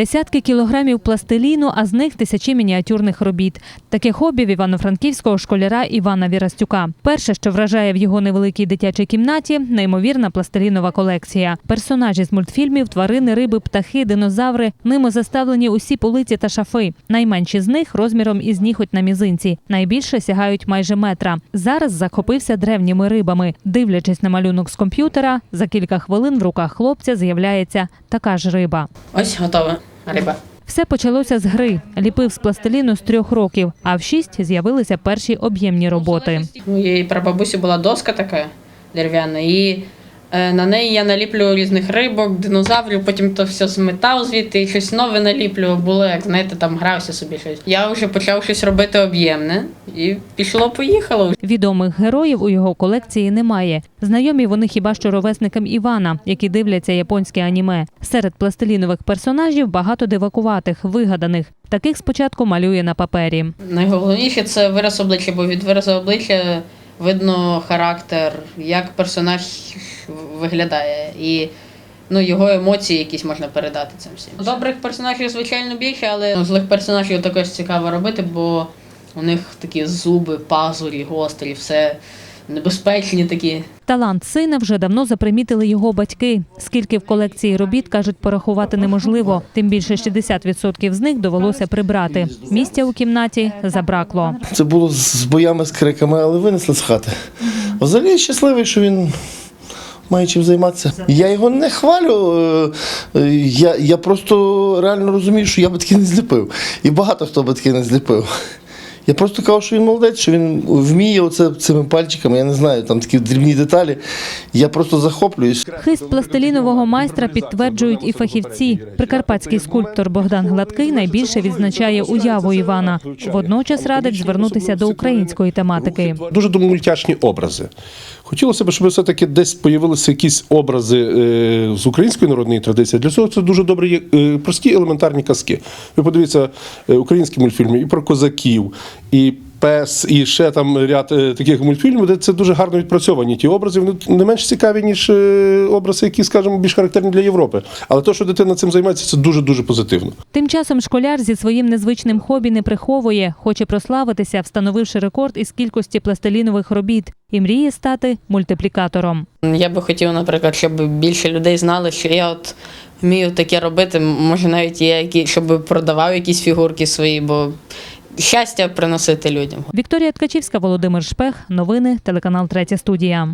Десятки кілограмів пластиліну, а з них тисячі мініатюрних робіт. Таке хобі в івано-франківського школяра Івана Вірастюка. Перше, що вражає в його невеликій дитячій кімнаті, неймовірна пластилінова колекція. Персонажі з мультфільмів, тварини, риби, птахи, динозаври. Ними заставлені усі полиці та шафи. Найменші з них розміром із ніготь на мізинці. Найбільше сягають майже метра. Зараз захопився древніми рибами. Дивлячись на малюнок з комп'ютера, за кілька хвилин в руках хлопця з'являється така ж риба. Ось готова риба. Все почалося з гри. Ліпив з пластиліну з трьох років, а в шість з'явилися перші об'ємні роботи. У її прабабусі була доска така дерев'яна, і на неї я наліплю різних рибок, динозаврів, потім то все зметав звідти і щось нове наліплю. Було, як знаєте, там грався собі щось. Я вже почав щось робити об'ємне, і пішло-поїхало. Відомих героїв у його колекції немає. Знайомі вони хіба що ровесникам Івана, які дивляться японське аніме. Серед пластилінових персонажів багато дивакуватих, вигаданих. Таких спочатку малює на папері. Найголовніше це вираз обличчя, бо від виразу обличчя видно характер, як персонаж виглядає. І ну, його емоції якісь можна передати цим всім. Добрих персонажів, звичайно, більше, але ну, злих персонажів також цікаво робити, бо у них такі зуби, пазурі, гострі, все небезпечні такі. Талант сина вже давно запримітили його батьки. Скільки в колекції робіт кажуть, порахувати неможливо. Тим більше 60% з них довелося прибрати. Місця у кімнаті забракло. Це було з боями, з криками, але винесли з хати. Взагалі я щасливий, що він має чим займатися. Я його не хвалю. е, е, Я, я просто реально розумію, що я би таки не зліпив. І багато хто би таки не зліпив. Я просто кажу, що він молодець, що він вміє оце цими пальчиками, я не знаю, там такі дрібні деталі. Я просто захоплююсь. Хист пластилінового майстра підтверджують і фахівці. Прикарпатський скульптор Богдан Гладкий найбільше відзначає уяву Івана. Водночас радить звернутися до української тематики. Дуже мультяшні образи. Хотілося б, щоб все-таки десь появилися якісь образи е, з української народної традиції. Для цього це дуже добре є прості елементарні казки. Ви подивіться е, українські мультфільми і про козаків, і пес, і ще там ряд е, таких мультфільмів, де це дуже гарно відпрацьовані. Ті образи вони не менш цікаві, ніж е, образи, які, скажімо, більш характерні для Європи. Але те, що дитина цим займається, це дуже дуже позитивно. Тим часом школяр зі своїм незвичним хобі не приховує, хоче прославитися, встановивши рекорд із кількості пластилінових робіт і мріє стати мультиплікатором. Я би хотів, наприклад, щоб більше людей знали, що я от вмію таке робити. Може, навіть я які, щоб продавав якісь фігурки свої, бо щастя приносити людям. Вікторія Ткачівська, Володимир Шпех. Новини, телеканал Третя студія.